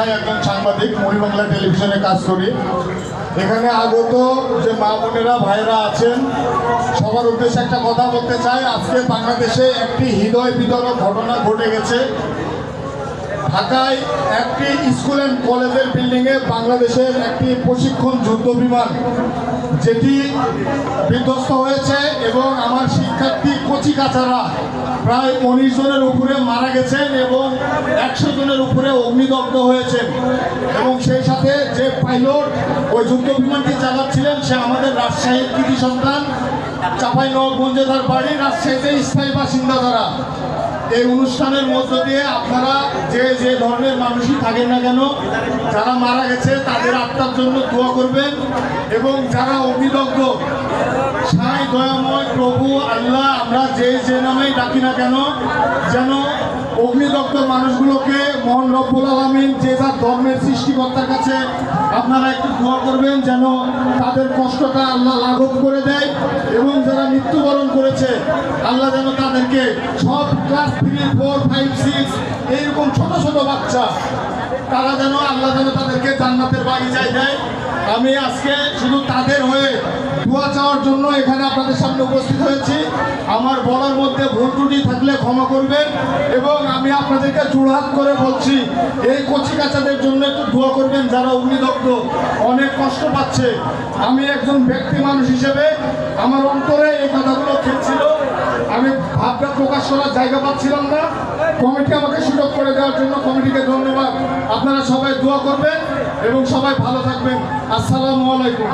পেশায় একজন সাংবাদিক মহিবাংলা টেলিভিশনে কাজ করি। এখানে আগত যে মা বোনেরা ভাইরা আছেন, সবার উদ্দেশ্যে একটা কথা বলতে চাই। আজকে বাংলাদেশে একটি হৃদয় বিতরক ঘটনা ঘটে গেছে। ঢাকায় একটি স্কুল অ্যান্ড কলেজের বিল্ডিংয়ে বাংলাদেশের একটি প্রশিক্ষণ যুদ্ধ বিমান, যেটি বিধ্বস্ত হয়েছে এবং আমার শিক্ষার্থী কচি কাচারা প্রায় উনিশ জনের উপরে মারা গেছেন এবং একশো জনের উপরে অগ্নিদগ্ধ হয়েছেন। এবং সেই সাথে যে পাইলট ওই যুদ্ধ বিমানটি চালাচ্ছিলেন, সে আমাদের রাজশাহীর কৃতি সন্তান চাপাই নবগঞ্জে তার বাড়ি, রাজশাহীতে স্থায়ী বাসিন্দা তারা। এই অনুষ্ঠানের মধ্য দিয়ে আপনারা যে যে ধরনের মানুষই থাকেন না কেন, যারা মারা গেছে তাদের আত্মার জন্য দোয়া করবেন এবং যারা অগ্নিদগ্ধ, সাই দয়াময় প্রভু আল্লাহ, আমরা যে যে নামেই ডাকি না কেন, যেন অগ্নিদগ্ধ মানুষগুলোকে মোহন রব্বুল আলমিন যে যার ধর্মের সৃষ্টিকর্তার কাছে আপনারা একটু দোয়া করবেন যেন তাদের কষ্টটা আল্লাহ লাঘব করে দেয় এবং যারা মৃত্যুবরণ করেছে, আল্লাহ যেন তাদেরকে সব class three four five six এইরকম ছোট ছোট বাচ্চা তারা যেন আল্লাহ যেন তাদেরকে জান্নাতের বাগিচায় দেয়। আমি আজকে শুধু তাদের হয়ে দোয়া চাওয়ার জন্য এখানে আপনাদের সামনে উপস্থিত হয়েছি। আমার বলার মধ্যে ভুল ত্রুটি থাকলে ক্ষমা করবেন এবং আমি আপনাদেরকে জোড়হাত করে বলছি, এই কচি কাচাদের জন্য একটু দোয়া করবেন যারা অগ্নিদগ্ধ, অনেক কষ্ট পাচ্ছে। আমি একজন ব্যক্তি মানুষ হিসেবে আমার অন্তরে এই কথাগুলো খেলছিল। আমি ভাবটা প্রকাশ করার জায়গা পাচ্ছিলাম না। কমিটি আমাকে সুযোগ করে দেওয়ার জন্য আপনারা সবাই দোয়া করবেন এবং সবাই ভালো থাকবেন। আসসালামু আলাইকুম।